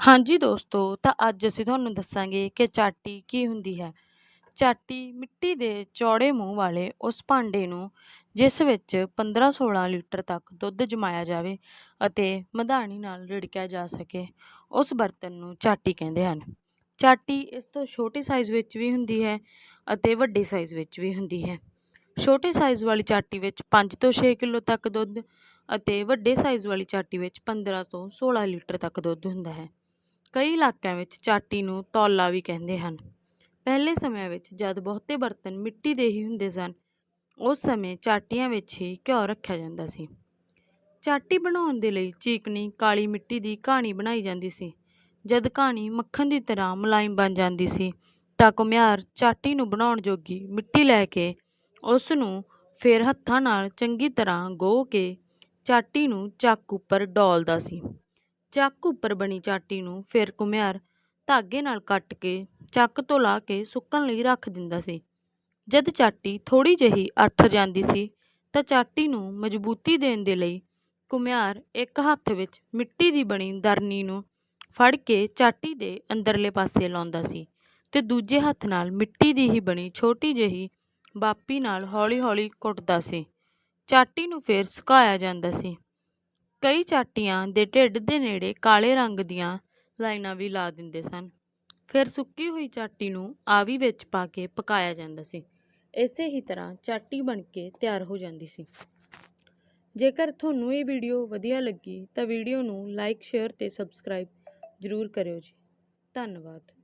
ਹਾਂਜੀ ਦੋਸਤੋ, ਤਾਂ ਅੱਜ ਅਸੀਂ ਤੁਹਾਨੂੰ ਦੱਸਾਂਗੇ ਕਿ ਚਾਟੀ ਕੀ ਹੁੰਦੀ ਹੈ। ਚਾਟੀ ਮਿੱਟੀ ਦੇ ਚੌੜੇ ਮੂੰਹ ਵਾਲੇ ਉਸ ਭਾਂਡੇ ਨੂੰ ਜਿਸ ਵਿੱਚ 15-16 ਲੀਟਰ ਤੱਕ ਦੁੱਧ ਜਮਾਇਆ ਜਾਵੇ ਅਤੇ ਮਧਾਣੀ ਨਾਲ ਰਿੜਕਿਆ ਜਾ ਸਕੇ, ਉਸ ਬਰਤਨ ਨੂੰ ਚਾਟੀ ਕਹਿੰਦੇ ਹਨ। ਚਾਟੀ ਇਸ ਤੋਂ ਛੋਟੇ ਸਾਈਜ਼ ਵਿੱਚ ਵੀ ਹੁੰਦੀ ਹੈ ਅਤੇ ਵੱਡੇ ਸਾਈਜ਼ ਵਿੱਚ ਵੀ ਹੁੰਦੀ ਹੈ। ਛੋਟੇ ਸਾਈਜ਼ ਵਾਲੀ ਚਾਟੀ ਵਿੱਚ 5 ਤੋਂ 6 ਕਿਲੋ ਤੱਕ ਦੁੱਧ ਅਤੇ ਵੱਡੇ ਸਾਈਜ਼ ਵਾਲੀ ਚਾਟੀ ਵਿੱਚ 15 ਤੋਂ 16 ਲੀਟਰ ਤੱਕ ਦੁੱਧ ਹੁੰਦਾ ਹੈ। ਕਈ ਇਲਾਕਿਆਂ ਵਿੱਚ ਚਾਟੀ ਨੂੰ ਤੌਲਾ ਵੀ ਕਹਿੰਦੇ ਹਨ। ਪਹਿਲੇ ਸਮਿਆਂ ਵਿੱਚ ਜਦ ਬਹੁਤੇ ਬਰਤਨ ਮਿੱਟੀ ਦੇ ਹੀ ਹੁੰਦੇ ਸਨ, ਉਸ ਸਮੇਂ ਚਾਟੀਆਂ ਵਿੱਚ ਹੀ ਘਿਓ ਰੱਖਿਆ ਜਾਂਦਾ ਸੀ। ਚਾਟੀ ਬਣਾਉਣ ਦੇ ਲਈ ਚੀਕਣੀ ਕਾਲੀ ਮਿੱਟੀ ਦੀ ਘਾਣੀ ਬਣਾਈ ਜਾਂਦੀ ਸੀ। ਜਦ ਘਾਣੀ ਮੱਖਣ ਦੀ ਤਰ੍ਹਾਂ ਮੁਲਾਇਮ ਬਣ ਜਾਂਦੀ ਸੀ, ਤਾਂ ਘੁਮਿਆਰ ਚਾਟੀ ਨੂੰ ਬਣਾਉਣ ਜੋਗੀ ਮਿੱਟੀ ਲੈ ਕੇ ਉਸ ਨੂੰ ਫਿਰ ਹੱਥਾਂ ਨਾਲ ਚੰਗੀ ਤਰ੍ਹਾਂ ਗੋਹ ਕੇ ਚਾਟੀ ਨੂੰ ਚੱਕ ਉੱਪਰ ਡੋਲਦਾ ਸੀ। ਚੱਕ ਉੱਪਰ ਬਣੀ ਚਾਟੀ ਨੂੰ ਫਿਰ ਘੁਮਿਆਰ ਧਾਗੇ ਨਾਲ ਕੱਟ ਕੇ, ਚੱਕ ਤੋਂ ਲਾ ਕੇ ਸੁੱਕਣ ਲਈ ਰੱਖ ਦਿੰਦਾ ਸੀ। ਜਦ ਚਾਟੀ ਥੋੜੀ ਜਿਹੀ ਅੱਠ ਜਾਂਦੀ ਸੀ, ਤਾਂ ਚਾਟੀ ਨੂੰ ਮਜ਼ਬੂਤੀ ਦੇਣ ਦੇ ਲਈ ਘੁਮਿਆਰ ਇੱਕ ਹੱਥ ਵਿੱਚ ਮਿੱਟੀ ਦੀ ਬਣੀ ਦਰਨੀ ਨੂੰ ਫੜ ਕੇ ਚਾਟੀ ਦੇ ਅੰਦਰਲੇ ਪਾਸੇ ਲਾਉਂਦਾ ਸੀ ਤੇ ਦੂਜੇ ਹੱਥ ਨਾਲ ਮਿੱਟੀ ਦੀ ਹੀ ਬਣੀ ਛੋਟੀ ਜਿਹੀ ਬਾਪੀ ਨਾਲ ਹੌਲੀ-ਹੌਲੀ ਕੁੱਟਦਾ ਸੀ। ਚਾਟੀ ਨੂੰ ਫਿਰ ਸੁਕਾਇਆ ਜਾਂਦਾ ਸੀ। ਕਈ ਚਾਟੀਆਂ ਦੇ ਢਿੱਡ ਦੇ ਨੇੜੇ ਕਾਲੇ ਰੰਗ ਦੀਆਂ ਲਾਈਨਾਂ ਵੀ ਲਾ ਦਿੰਦੇ ਸਨ। ਫਿਰ ਸੁੱਕੀ ਹੋਈ ਚਾਟੀ ਨੂੰ ਆਵੀ ਵਿੱਚ ਪਾ ਕੇ ਪਕਾਇਆ ਜਾਂਦਾ ਸੀ। ਇਸੇ ਹੀ ਤਰ੍ਹਾਂ ਚਾਟੀ ਬਣ ਕੇ ਤਿਆਰ ਹੋ ਜਾਂਦੀ ਸੀ। ਜੇਕਰ ਤੁਹਾਨੂੰ ਇਹ ਵੀਡੀਓ ਵਧੀਆ ਲੱਗੀ ਤਾਂ ਵੀਡੀਓ ਨੂੰ ਲਾਈਕ, ਸ਼ੇਅਰ ਤੇ ਸਬਸਕ੍ਰਾਈਬ ਜ਼ਰੂਰ ਕਰਿਓ ਜੀ। ਧੰਨਵਾਦ।